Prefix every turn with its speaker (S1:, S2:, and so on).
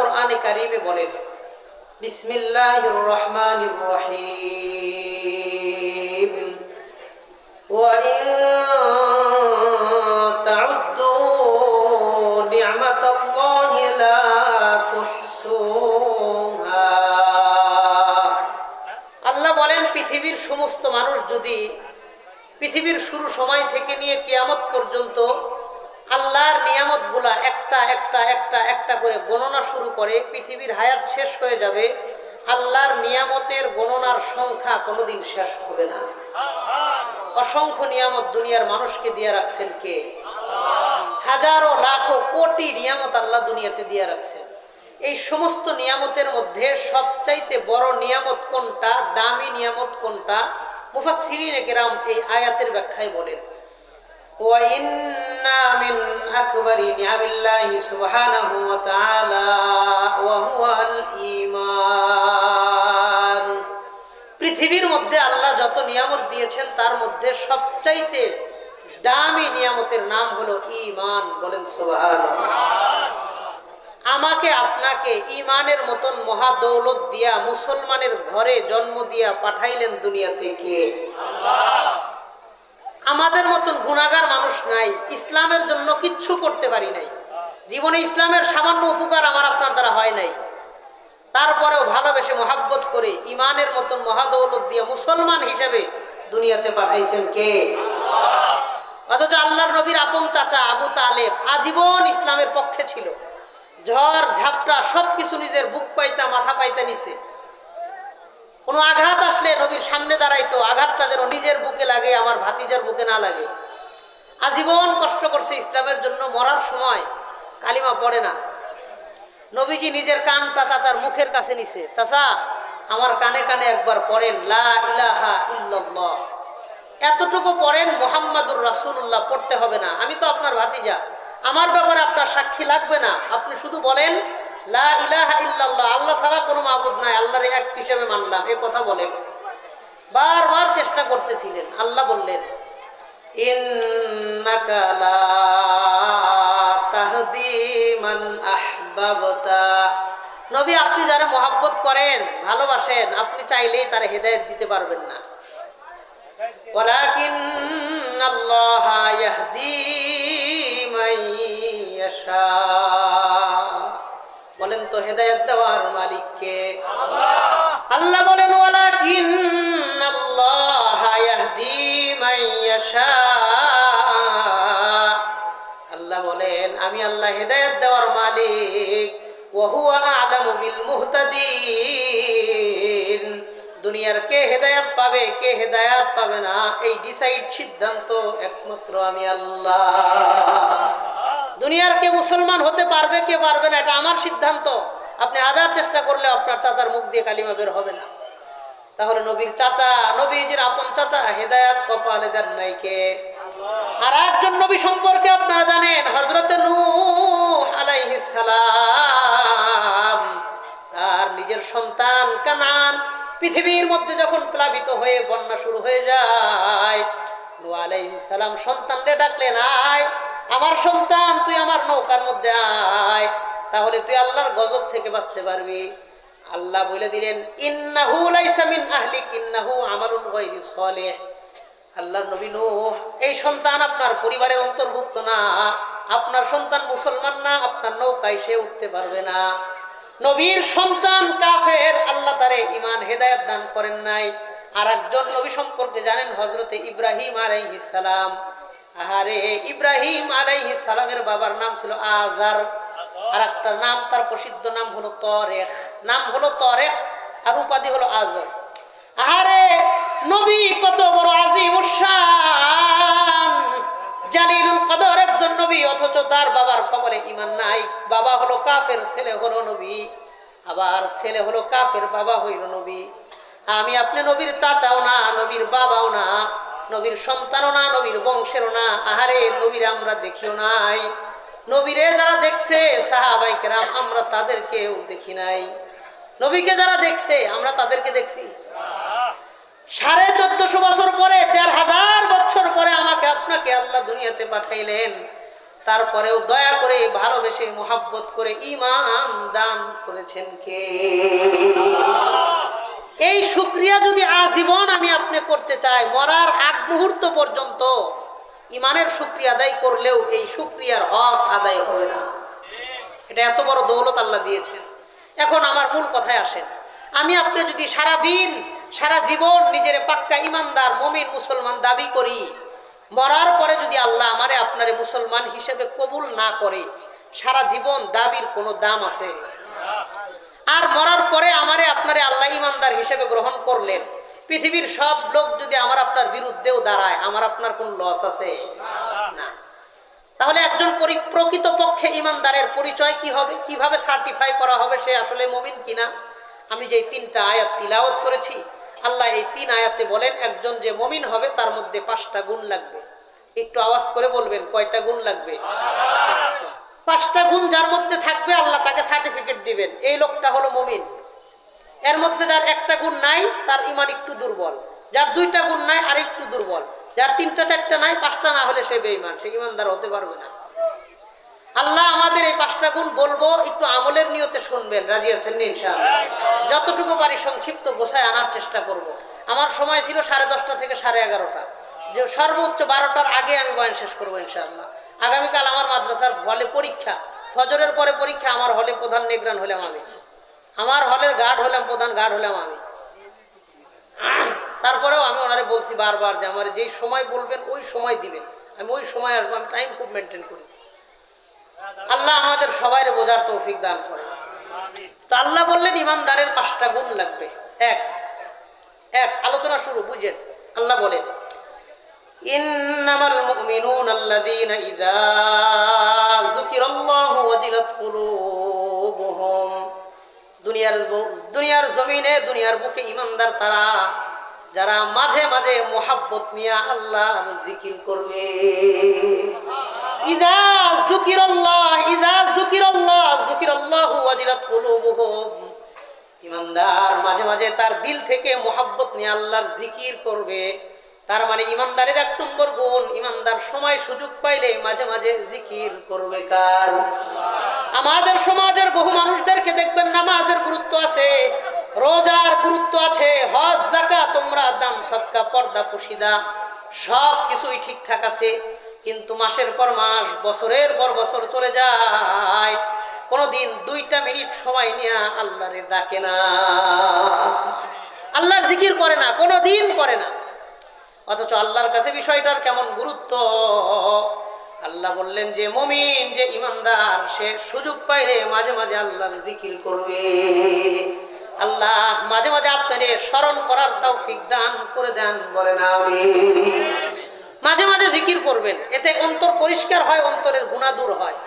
S1: কোরআনে কারিমে বলেন বিসমিল্লাহ রহমান রহিম। আল্লাহ বলেন, পৃথিবীর সমস্ত মানুষ যদি পৃথিবীর শুরু সময় থেকে নিয়ে কিয়ামত পর্যন্ত আল্লাহর নিয়ামতগুলা একটা একটা একটা একটা করে গণনা শুরু করে, পৃথিবীর হায়াত শেষ হয়ে যাবে, আল্লাহর নিয়ামতের গণনার সংখ্যা কোনোদিন শেষ হবে না। অসংখ্য নিয়ামত দুনিয়ার মানুষকে দিয়ে রাখছেন কে? হাজারো, লাখো, কোটি নিয়ামত আল্লাহ দুনিয়াতে দিয়ে রাখছেন। এই সমস্ত নিয়ামতের মধ্যে সবচাইতে বড় নিয়ামত কোনটা, দামি নিয়ামত কোনটা? মুফাসসিরিন কেরাম এই আয়াতের ব্যাখ্যায় বলেন। وإن من أكبر نعم الله سبحانه وتعالى وهو الإيمان পৃথিবীর মধ্যে আল্লাহ যত নিয়ামত দিয়েছেন তার মধ্যে সবচাইতে দামি নিয়ামতের নাম হলো ঈমান বলেন সুবহানাল্লাহ আমাকে আপনাকে ইমানের মতন মহা দৌলত দিয়া মুসলমানের ঘরে জন্ম দিয়া পাঠাইলেন দুনিয়াতে কে আমাদের মতন গুণাগার মানুষ নাই, ইসলামের জন্য কিচ্ছু করতে পারি নাই। জীবনে ইসলামের সামান্য উপকার আমার আপনার দ্বারা হয় নাই। তারপরেও ভালোবেসে মহাব্বত করে ইমানের মতন মহাদৌলত দিয়ে মুসলমান হিসেবে দুনিয়াতে পাঠাইছেন কে? অথচ আল্লাহর নবীর আপন চাচা আবু তালেব আজীবন ইসলামের পক্ষে ছিল। ঝড়, ঝাপটা সবকিছু নিজের বুক পাইতা, মাথা পাইতা নিছে। কোনো আঘাত আসলে নবীর সামনে দাঁড়াইতো আঘাতটা যেন নিজের বুকে লাগে, আমার ভাতিজার বুকে না লাগে। আজীবন কষ্ট করছে ইসলামের জন্য, মরার সময় কালিমা পড়ে না। নবীজি নিজের কানটা চাচার মুখের কাছে নিছে, চাচা, আমার কানে কানে একবার পড়েন, লা ইলাহা এতটুকু পড়েন মোহাম্মদুর রাসূলুল্লাহ, পড়তে হবে না। আমি তো আপনার ভাতিজা। আমার ব্যাপারে আপনার সাক্ষী লাগবে না। আপনি শুধু বলেন লা ইলাহা ইল্লাল্লাহ আল্লাহ ছাড়া কোনো মাবুদ নাই আল্লাহর এক হিসেবে মানলাম এ কথা বলেন বারবার চেষ্টা করতেছিলেন আল্লাহ বললেন ইন্নাকা লা তাহদি মান আহবাবতা নবী আপনি যারা মহাব্বত করেন ভালোবাসেন আপনি চাইলেই তারা হেদায়েত দিতে পারবেন না ولكن الله يهدي من يشاء বলেন তো হেদায়েত দেওয়ার মালিককে। আল্লাহ বলেন আল্লাহ আল্লাহ বলেন, আমি আল্লাহ হেদায়েত দেওয়ার মালিক। দুনিয়ার কে হেদায়াত পাবে, কে হেদায়াত পাবে না, এই ডিসাইড সিদ্ধান্ত একমাত্র আমি আল্লাহ। দুনিয়ার কে মুসলমান হতে পারবে, কে পারবে না, এটা আমার সিদ্ধান্ত। আপনি হাজার চেষ্টা করলে আপনার চাচার মুখ দিয়ে কালিমা বের হবে না। তাহলে নবীর চাচা, নবীজির আপন চাচা, হেদায়াত কপালে দেন নাই কে? আর একজন নবী সম্পর্কে আপনারা জানেন হজরতে তার নিজের সন্তান কানান, পৃথিবীর মধ্যে যখন প্লাবিত হয়ে বন্যা শুরু হয়ে যায়, নূহ আলাইহিস সালাম সন্তানরে ডাকলেন, আয় আমার সন্তান, তুই আমার নৌকার মধ্যে আয়। তাহলে তুই আল্লাহর গজব থেকে বাঁচতে পারবি। আল্লাহ বলে দিলেন, ইন্নাহু লাইসা মিন আহলিক, ইন্নাহু আমালুন গায়রি সালিহ। আল্লাহর নবী নূহ, এই সন্তান আপনার পরিবারের অন্তর্ভুক্ত না। আপনার সন্তান মুসলমান না, আপনার নৌকায় সে উঠতে পারবে না। নবীর সন্তান কাফের, আল্লাহ তারে ইমান হেদায়েত দান করেন নাই। আর একজন নবী সম্পর্কে জানেন হজরতে ইব্রাহিম আলাইহিস সালাম। আহারে ইব্রাহিম আলাইহিস সালামের বাবার নাম ছিল আজার। আর একটা নাম তার প্রসিদ্ধ নাম হলো তরেখ। নাম হলো তরেখ আর উপাধি হলো আজর। আহারে নবী কত বড় আজিম উসান জালিলুল কদর একজন নবী অথচ তার বাবার কবরে ইমান নাই। বাবা হলো কাফের ছেলে হলো নবী। আবার ছেলে হলো কাফের বাবা হইল নবী। আমি আপনি নবীর চাচাও না নবীর বাবাও না। নবীর সন্তানও না, নবীর বংশেরও না। আহারে, নবীর আমরা দেখিও নাই। নবীরে যারা দেখছে, সাহাবাই কেরাম, আমরা তাদেরকেও দেখি নাই। নবীকে যারা দেখছে, আমরা তাদেরকে দেখছি। সাড়ে চোদ্দশো বছর পরে, দেড় হাজার বছর পরে আমাকে আপনাকে আল্লাহ দুনিয়াতে পাঠাইলেন। তারপরেও দয়া করে, ভালোবেসে, মোহাব্বত করে ইমান দান করেছেন কে? এই শুক্রিয়া যদি আজীবন আমি আপনি করতে চাই, মরার আগ মুহূর্ত পর্যন্ত ইমানের শুক্রিয়া আদায় করলেও এই শুক্রিয়ার হক আদায় হবে না। এটা এত বড় দৌলত আল্লাহ দিয়েছেন। এখন আমার মূল কথায় আসেন। আমি আপনি যদি সারা দিন সারা জীবন নিজের পাক্কা ইমানদার, মমিন, মুসলমান দাবি করি, মরার পরে যদি আল্লাহ আমারে আপনারে মুসলমান হিসেবে কবুল না করে, সারা জীবন দাবির কোনো দাম আছে? আর মরার পরে আমারে আপনারে আল্লাহ ইমানদার হিসেবে গ্রহণ করলেন। পৃথিবীর সব লোক যদি আমার আপনার বিরুদ্ধেও দাঁড়ায়, আমার আপনার কোন লস আছে? না। তাহলে একজন পরি- প্রকৃত পক্ষে ইমানদারের পরিচয় কি হবে? কীভাবে সার্টিফাই করা হবে সে আসলে মমিন কিনা? আমি যে তিনটা আয়াত তিলাওয়াত করেছি, আল্লাহ এই তিন আয়াতে বলেন, একজন যে মমিন হবে তার মধ্যে পাঁচটা গুণ লাগবে। একটু আওয়াজ করে বলবেন, কয়টা গুণ লাগবে? পাঁচটা গুণ যার মধ্যে থাকবে আল্লাহ তাকে সার্টিফিকেট দিবেন। এই লোকটা হলো মমিন। এর মধ্যে যার একটা গুণ নাই, তার ইমান একটু দুর্বল। যার দুইটা গুণ নাই, আর একটু দুর্বল। যার তিনটা, চারটা নাই, পাঁচটা না হলে সে বেঈমান, সে ইমানদার হতে পারবে না। আল্লাহ আমাদের এই পাঁচটা গুণ বলব, একটু আমলের নিয়তে শুনবেন। রাজি আছেন ইনশাআল্লাহ? যতটুকু পারি সংক্ষিপ্ত গোছায় আনার চেষ্টা করব। আমার সময় ছিল সাড়ে দশটা থেকে সাড়ে এগারোটা। যে সর্বোচ্চ বারোটার আগে আমি বয়ান শেষ করব ইনশাআল্লাহ। আগামীকাল আমার মাদ্রাসার হলে পরীক্ষা, ফজরের পরে পরীক্ষা, আমার হলে প্রধান নিগ্রান হলাম আমি। আমার হলের গার্ড হলাম, প্রধান গার্ড হলাম আমি। তারপরেও আমি ওনারে বলছি বারবার যে আমার যেই সময় বলবেন, ওই সময় দিবেন। আমি ওই সময় আসব, আমি টাইম খুব মেনটেন করি। আল্লাহ আমাদের সবাই বোঝার তৌফিক দান করে তো আল্লাহ বললেন, ইমানদারের পাঁচটা গুণ লাগবে। এক এক, আলোচনা শুরু, বুঝেন। আল্লাহ বলেন ইন্নামাল মুমিনুন আল্লাযীনা ইযা যুকিরাল্লাহু ওয়াজিলাত কুলুবুহুম। দুনিয়ার ব- দুনিয়ার জমিনে, দুনিয়ার বুকে ইমানদার তারা, যারা মাঝে মাঝে মোহাব্বত নিয়ে আল্লাহর জিকির করবে। ইদা যুকিরাল্লাহ ইদা যুকিরাল্লাহ, যুকিরাল্লাহু ওয়াজিলাত কুলুবুহুম। ইমানদার মাঝে মাঝে তার দিল থেকে মোহাব্বত নিয়ে আল্লাহর জিকির করবে। তার মানে ইমানদারের এক নম্বর গুণ, ইমানদার সময় সুযোগ পাইলে মাঝে মাঝে জিকির করবে কার? আমাদের সমাজের বহু মানুষদেরকে দেখবেন নামাজের গুরুত্ব আছে, রোজার গুরুত্ব আছে, হজ জাকা তোমরা দাম সৎকা পর্দা, পুশিদা, সব কিছুই ঠিকঠাক আছে, কিন্তু মাসের পর মাস, বছরের পর বছর চলে যায়। কোনোদিন দুইটা মিনিট সময় নিয়ে আল্লাহরে ডাকে না। আল্লাহর জিকির করে না, কোনোদিন করে না। অথচ আল্লাহর কাছে বিষয়টার কেমন গুরুত্ব? আল্লাহ বললেন, যে মমিন, যে ইমানদার, সে সুযোগ পাইলে মাঝে মাঝে আল্লাহর জিকির করবে। আল্লাহ মাঝে মাঝে আপনারে স্মরণ করার তাও দান করে দেন বলেন আমি মাঝে মাঝে জিকির করবেন, এতে অন্তর পরিষ্কার হয়, অন্তরের গুণা দূর হয়।